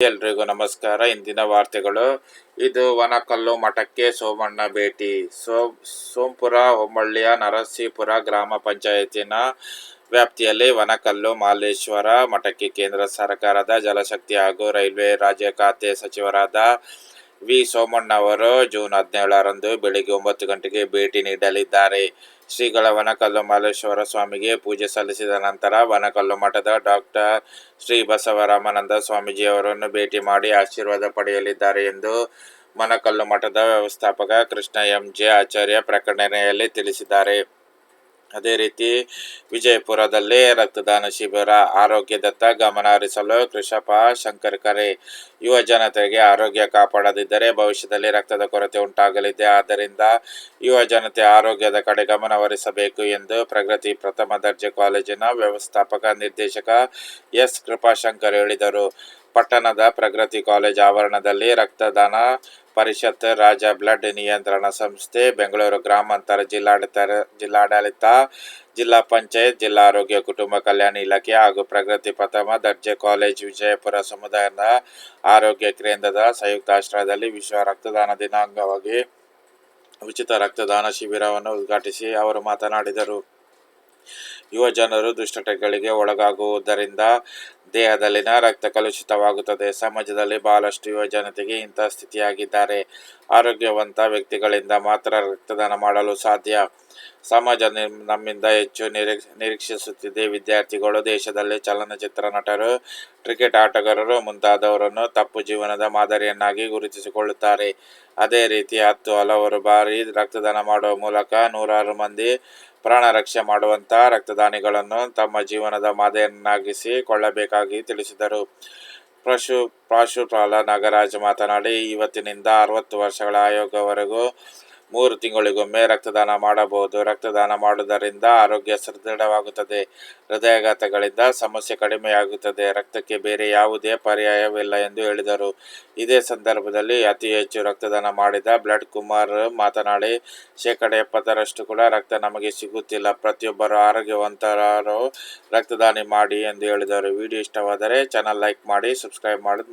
ಎಲ್ರಿಗೂ ನಮಸ್ಕಾರ. ಇಂದಿನ ವಾರ್ತೆಗಳು. ಇದು ವನಕಲ್ಲು ಮಠಕ್ಕೆ ಸೋಮಣ್ಣ ಭೇಟಿ. ಸೋ, ಸೋಂಪುರ ಹೊಮ್ಮಳ್ಳಿಯ ನರಸೀಪುರ ಗ್ರಾಮ ಪಂಚಾಯತಿನ ವ್ಯಾಪ್ತಿಯಲ್ಲಿ ವನಕಲ್ಲು ಮಾಲೇಶ್ವರ ಮಠಕ್ಕೆ ಕೇಂದ್ರ ಸರ್ಕಾರದ ಜಲಶಕ್ತಿ ಹಾಗೂ ರೈಲ್ವೆ ರಾಜ್ಯ ಖಾತೆ ಸಚಿವರಾದ ವಿ. ಸೋಮಣ್ಣ ಅವರು ಜೂನ್ ಹದಿನೇಳರಂದು ಬೆಳಿಗ್ಗೆ ಒಂಬತ್ತು ಗಂಟೆಗೆ ಭೇಟಿ ನೀಡಲಿದ್ದಾರೆ. ಶ್ರೀಗಳ ವನಕಲ್ಲು ಮಲ್ಲೇಶ್ವರ ಸ್ವಾಮಿಗೆ ಪೂಜೆ ಸಲ್ಲಿಸಿದ ನಂತರ ವನಕಲ್ಲು ಮಠದ ಡಾಕ್ಟರ್ ಶ್ರೀ ಬಸವರಾಮಾನಂದ ಸ್ವಾಮೀಜಿಯವರನ್ನು ಭೇಟಿ ಮಾಡಿ ಆಶೀರ್ವಾದ ಪಡೆಯಲಿದ್ದಾರೆ ಎಂದು ಮನಕಲ್ಲು ಮಠದ ವ್ಯವಸ್ಥಾಪಕ ಕೃಷ್ಣ ಎಂ. ಜೆ. ಆಚಾರ್ಯ ಪ್ರಕಟಣೆಯಲ್ಲಿ ತಿಳಿಸಿದ್ದಾರೆ. ಅದೇ ರೀತಿ ವಿಜಯಪುರದಲ್ಲಿ ರಕ್ತದಾನ ಶಿಬಿರ ಆರೋಗ್ಯದತ್ತ ಗಮನ ಹರಿಸಲು ಕೃಷಪ ಶಂಕರ್ ಕರೆ. ಯುವ ಜನತೆಗೆ ಆರೋಗ್ಯ ಕಾಪಾಡದಿದ್ದರೆ ಭವಿಷ್ಯದಲ್ಲಿ ರಕ್ತದ ಕೊರತೆ ಉಂಟಾಗಲಿದೆ. ಆದ್ದರಿಂದ ಯುವ ಜನತೆ ಆರೋಗ್ಯದ ಕಡೆ ಗಮನ ಹರಿಸಬೇಕು ಎಂದು ಪ್ರಗತಿ ಪ್ರಥಮ ದರ್ಜೆ ಕಾಲೇಜಿನ ವ್ಯವಸ್ಥಾಪಕ ನಿರ್ದೇಶಕ ಎಸ್ ಕೃಪಾಶಂಕರ್ ಹೇಳಿದರು. ಪಟ್ಟಣದ ಪ್ರಗತಿ ಕಾಲೇಜ್ ಆವರಣದಲ್ಲಿ ರಕ್ತದಾನ ಪರಿಷತ್ ರಾಜ್ಯ ಬ್ಲಡ್ ನಿಯಂತ್ರಣ ಸಂಸ್ಥೆ, ಬೆಂಗಳೂರು ಗ್ರಾಮಾಂತರ ಜಿಲ್ಲಾಡಳಿತ ಜಿಲ್ಲಾಡಳಿತ, ಜಿಲ್ಲಾ ಪಂಚಾಯತ್, ಜಿಲ್ಲಾ ಆರೋಗ್ಯ ಕುಟುಂಬ ಕಲ್ಯಾಣ ಇಲಾಖೆ ಹಾಗೂ ಪ್ರಗತಿ ಪ್ರಥಮ ದರ್ಜೆ ಕಾಲೇಜ್ ವಿಜಯಪುರ ಸಮುದಾಯದ ಆರೋಗ್ಯ ಕೇಂದ್ರದ ಸಂಯುಕ್ತ ಆಶ್ರಯದಲ್ಲಿ ವಿಶ್ವ ರಕ್ತದಾನ ದಿನಾಂಗವಾಗಿ ಉಚಿತ ರಕ್ತದಾನ ಶಿಬಿರವನ್ನು ಉದ್ಘಾಟಿಸಿ ಅವರು ಮಾತನಾಡಿದರು. ಯುವ ಜನರು ದುಷ್ಟತೆಗಳಿಗೆ ಒಳಗಾಗುವುದರಿಂದ ದೇಹದಲ್ಲಿನ ರಕ್ತ ಕಲುಷಿತವಾಗುತ್ತದೆ. ಸಮಾಜದಲ್ಲಿ ಬಹಳಷ್ಟು ಯುವ ಜನತೆಗೆ ಇಂತಹ ಸ್ಥಿತಿಯಾಗಿದ್ದಾರೆ. ಆರೋಗ್ಯವಂತ ವ್ಯಕ್ತಿಗಳಿಂದ ಮಾತ್ರ ರಕ್ತದಾನ ಮಾಡಲು ಸಾಧ್ಯ. ಸಮಾಜ ನಿಮ್- ನಮ್ಮಿಂದ ಹೆಚ್ಚು ನಿರೀಕ್ಷ ನಿರೀಕ್ಷಿಸುತ್ತಿದೆ ವಿದ್ಯಾರ್ಥಿಗಳು. ದೇಶದಲ್ಲಿ ಚಲನಚಿತ್ರ ನಟರು, ಕ್ರಿಕೆಟ್ ಆಟಗಾರರು ಮುಂತಾದವರನ್ನು ತಪ್ಪು ಜೀವನದ ಮಾದರಿಯನ್ನಾಗಿ ಗುರುತಿಸಿಕೊಳ್ಳುತ್ತಾರೆ. ಅದೇ ರೀತಿ ಹತ್ತು ಹಲವಾರು ಬಾರಿ ರಕ್ತದಾನ ಮಾಡುವ ಮೂಲಕ ನೂರಾರು ಮಂದಿ ಪ್ರಾಣ ರಕ್ಷೆ ಮಾಡುವಂಥ ರಕ್ತದಾನಿಗಳನ್ನು ತಮ್ಮ ಜೀವನದ ಮಾದರಿಯನ್ನಾಗಿಸಿಕೊಳ್ಳಬೇಕಾಗಿ ತಿಳಿಸಿದರು. ಪಶು ಪ್ರಾಶುಪಾಲ ನಾಗರಾಜ್ ಮಾತನಾಡಿ, ಇವತ್ತಿನಿಂದ ಅರವತ್ತು ವರ್ಷಗಳ ಆಯೋಗವರೆಗೂ ಮೂರು ತಿಂಗಳಿಗೊಮ್ಮೆ ರಕ್ತದಾನ ಮಾಡಬಹುದು. ರಕ್ತದಾನ ಮಾಡುವುದರಿಂದ ಆರೋಗ್ಯ ಸದೃಢವಾಗುತ್ತದೆ. ಹೃದಯಾಘಾತಗಳಿಂದ ಸಮಸ್ಯೆ ಕಡಿಮೆಯಾಗುತ್ತದೆ. ರಕ್ತಕ್ಕೆ ಬೇರೆ ಯಾವುದೇ ಪರ್ಯಾಯವಿಲ್ಲ ಎಂದು ಹೇಳಿದರು. ಇದೇ ಸಂದರ್ಭದಲ್ಲಿ ಅತಿ ಹೆಚ್ಚು ರಕ್ತದಾನ ಮಾಡಿದ ಬ್ಲಡ್ ಕುಮಾರ್ ಮಾತನಾಡಿ ಶೇಕಡ ಎಪ್ಪತ್ತರಷ್ಟು ಕೂಡ ರಕ್ತ ನಮಗೆ ಸಿಗುತ್ತಿಲ್ಲ. ಪ್ರತಿಯೊಬ್ಬರು ಆರೋಗ್ಯವಂತರು ರಕ್ತದಾನ ಮಾಡಿ ಎಂದು ಹೇಳಿದರು. ವಿಡಿಯೋ ಇಷ್ಟವಾದರೆ ಚಾನಲ್ ಲೈಕ್ ಮಾಡಿ ಸಬ್ಸ್ಕ್ರೈಬ್ ಮಾಡೋದು